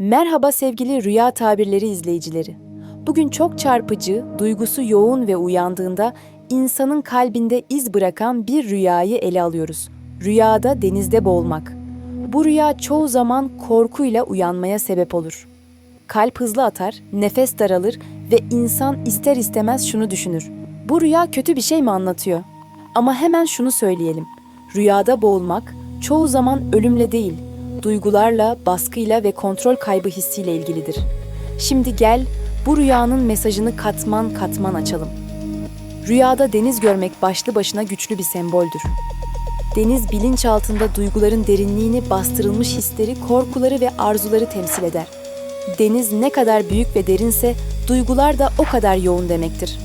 Merhaba sevgili rüya tabirleri izleyicileri. Bugün çok çarpıcı, duygusu yoğun ve uyandığında insanın kalbinde iz bırakan bir rüyayı ele alıyoruz. Rüyada denizde boğulmak. Bu rüya çoğu zaman korkuyla uyanmaya sebep olur. Kalp hızlı atar, nefes daralır ve insan ister istemez şunu düşünür. Bu rüya kötü bir şey mi anlatıyor? Ama hemen şunu söyleyelim. Rüyada boğulmak çoğu zaman ölümle değil, duygularla, baskıyla ve kontrol kaybı hissiyle ilgilidir. Şimdi gel bu rüyanın mesajını katman katman açalım. Rüyada deniz görmek başlı başına güçlü bir semboldür. Deniz bilinçaltında duyguların derinliğini, bastırılmış hisleri, korkuları ve arzuları temsil eder. Deniz ne kadar büyük ve derinse duygular da o kadar yoğun demektir.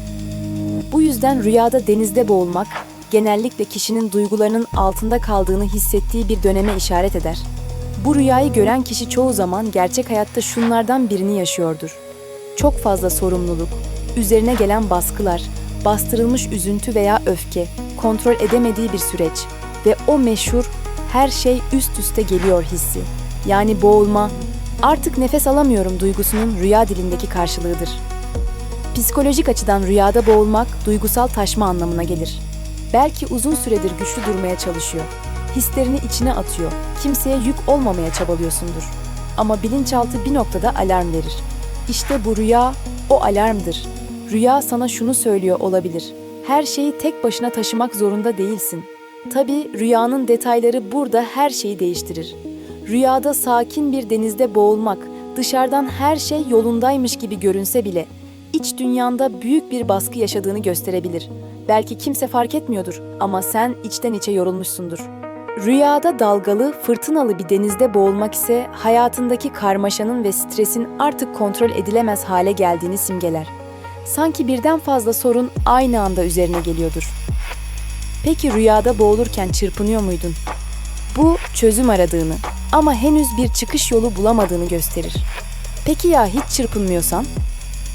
Bu yüzden rüyada denizde boğulmak genellikle kişinin duygularının altında kaldığını hissettiği bir döneme işaret eder. Bu rüyayı gören kişi çoğu zaman gerçek hayatta şunlardan birini yaşıyordur. Çok fazla sorumluluk, üzerine gelen baskılar, bastırılmış üzüntü veya öfke, kontrol edemediği bir süreç ve o meşhur her şey üst üste geliyor hissi. Yani boğulma, artık nefes alamıyorum duygusunun rüya dilindeki karşılığıdır. Psikolojik açıdan rüyada boğulmak duygusal taşma anlamına gelir. Belki uzun süredir güçlü durmaya çalışıyor. Hislerini içine atıyor. Kimseye yük olmamaya çabalıyorsundur. Ama bilinçaltı bir noktada alarm verir. İşte bu rüya o alarmdır. Rüya sana şunu söylüyor olabilir. Her şeyi tek başına taşımak zorunda değilsin. Tabii rüyanın detayları burada her şeyi değiştirir. Rüyada sakin bir denizde boğulmak, dışarıdan her şey yolundaymış gibi görünse bile iç dünyanda büyük bir baskı yaşadığını gösterebilir. Belki kimse fark etmiyordur ama sen içten içe yorulmuşsundur. Rüyada dalgalı, fırtınalı bir denizde boğulmak ise hayatındaki karmaşanın ve stresin artık kontrol edilemez hale geldiğini simgeler. Sanki birden fazla sorun aynı anda üzerine geliyordur. Peki rüyada boğulurken çırpınıyor muydun? Bu çözüm aradığını ama henüz bir çıkış yolu bulamadığını gösterir. Peki ya hiç çırpınmıyorsan?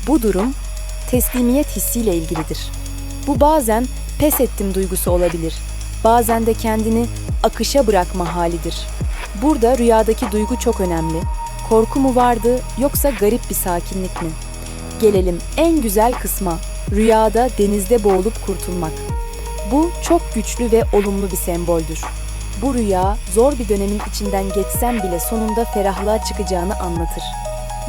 Bu durum teslimiyet hissiyle ilgilidir. Bu bazen pes ettim duygusu olabilir. Bazen de kendini akışa bırakma halidir. Burada rüyadaki duygu çok önemli. Korku mu vardı yoksa garip bir sakinlik mi? Gelelim en güzel kısma. Rüyada denizde boğulup kurtulmak. Bu çok güçlü ve olumlu bir semboldür. Bu rüya zor bir dönemin içinden geçsen bile sonunda ferahlığa çıkacağını anlatır.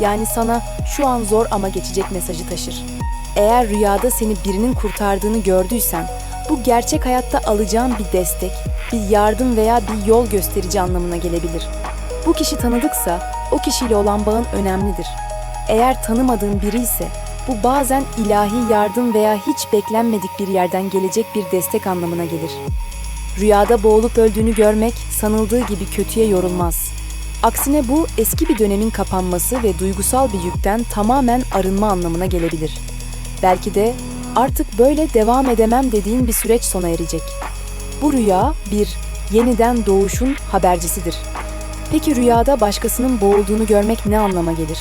Yani sana şu an zor ama geçecek mesajı taşır. Eğer rüyada seni birinin kurtardığını gördüysen, bu gerçek hayatta alacağın bir destek, bir yardım veya bir yol gösterici anlamına gelebilir. Bu kişi tanıdıksa o kişiyle olan bağın önemlidir. Eğer tanımadığın biri ise bu bazen ilahi yardım veya hiç beklenmedik bir yerden gelecek bir destek anlamına gelir. Rüyada boğulup öldüğünü görmek sanıldığı gibi kötüye yorulmaz. Aksine bu eski bir dönemin kapanması ve duygusal bir yükten tamamen arınma anlamına gelebilir. Belki de artık böyle devam edemem dediğin bir süreç sona erecek. Bu rüya bir yeniden doğuşun habercisidir. Peki rüyada başkasının boğulduğunu görmek ne anlama gelir?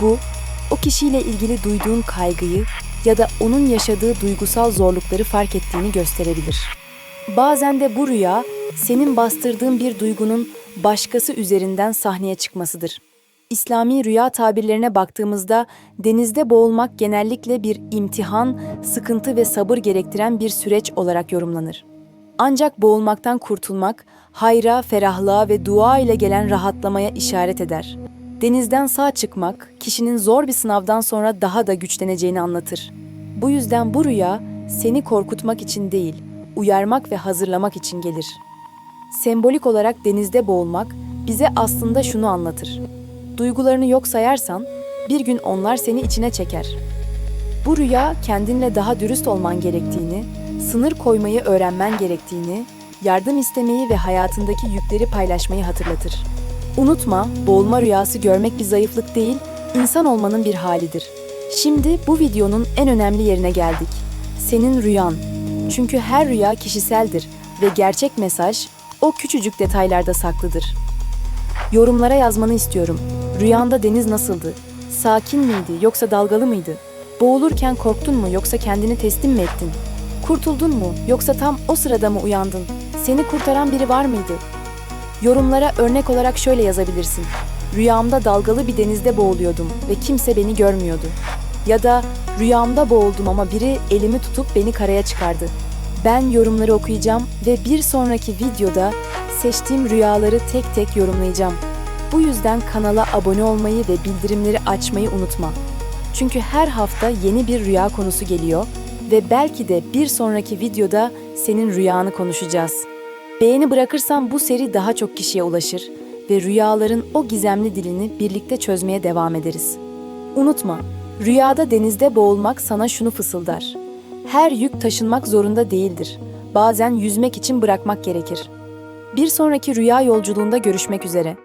Bu, o kişiyle ilgili duyduğun kaygıyı ya da onun yaşadığı duygusal zorlukları fark ettiğini gösterebilir. Bazen de bu rüya senin bastırdığın bir duygunun başkası üzerinden sahneye çıkmasıdır. İslami rüya tabirlerine baktığımızda denizde boğulmak genellikle bir imtihan, sıkıntı ve sabır gerektiren bir süreç olarak yorumlanır. Ancak boğulmaktan kurtulmak, hayra, ferahlığa ve dua ile gelen rahatlamaya işaret eder. Denizden sağ çıkmak, kişinin zor bir sınavdan sonra daha da güçleneceğini anlatır. Bu yüzden bu rüya seni korkutmak için değil, uyarmak ve hazırlamak için gelir. Sembolik olarak denizde boğulmak bize aslında şunu anlatır. Duygularını yok sayarsan bir gün onlar seni içine çeker. Bu rüya kendinle daha dürüst olman gerektiğini, sınır koymayı öğrenmen gerektiğini, yardım istemeyi ve hayatındaki yükleri paylaşmayı hatırlatır. Unutma, boğulma rüyası görmek bir zayıflık değil, insan olmanın bir halidir. Şimdi bu videonun en önemli yerine geldik. Senin rüyan. Çünkü her rüya kişiseldir ve gerçek mesaj o küçücük detaylarda saklıdır. Yorumlara yazmanı istiyorum. Rüyanda deniz nasıldı? Sakin miydi yoksa dalgalı mıydı? Boğulurken korktun mu yoksa kendini teslim mi ettin? Kurtuldun mu yoksa tam o sırada mı uyandın? Seni kurtaran biri var mıydı? Yorumlara örnek olarak şöyle yazabilirsin. rüyamda dalgalı bir denizde boğuluyordum ve kimse beni görmüyordu. Ya da rüyamda boğuldum ama biri elimi tutup beni karaya çıkardı. Ben yorumları okuyacağım ve bir sonraki videoda seçtiğim rüyaları tek tek yorumlayacağım. Bu yüzden kanala abone olmayı ve bildirimleri açmayı unutma. Çünkü her hafta yeni bir rüya konusu geliyor ve belki de bir sonraki videoda senin rüyanı konuşacağız. Beğeni bırakırsan bu seri daha çok kişiye ulaşır ve rüyaların o gizemli dilini birlikte çözmeye devam ederiz. Unutma, rüyada denizde boğulmak sana şunu fısıldar. Her yük taşınmak zorunda değildir. Bazen yüzmek için bırakmak gerekir. Bir sonraki rüya yolculuğunda görüşmek üzere.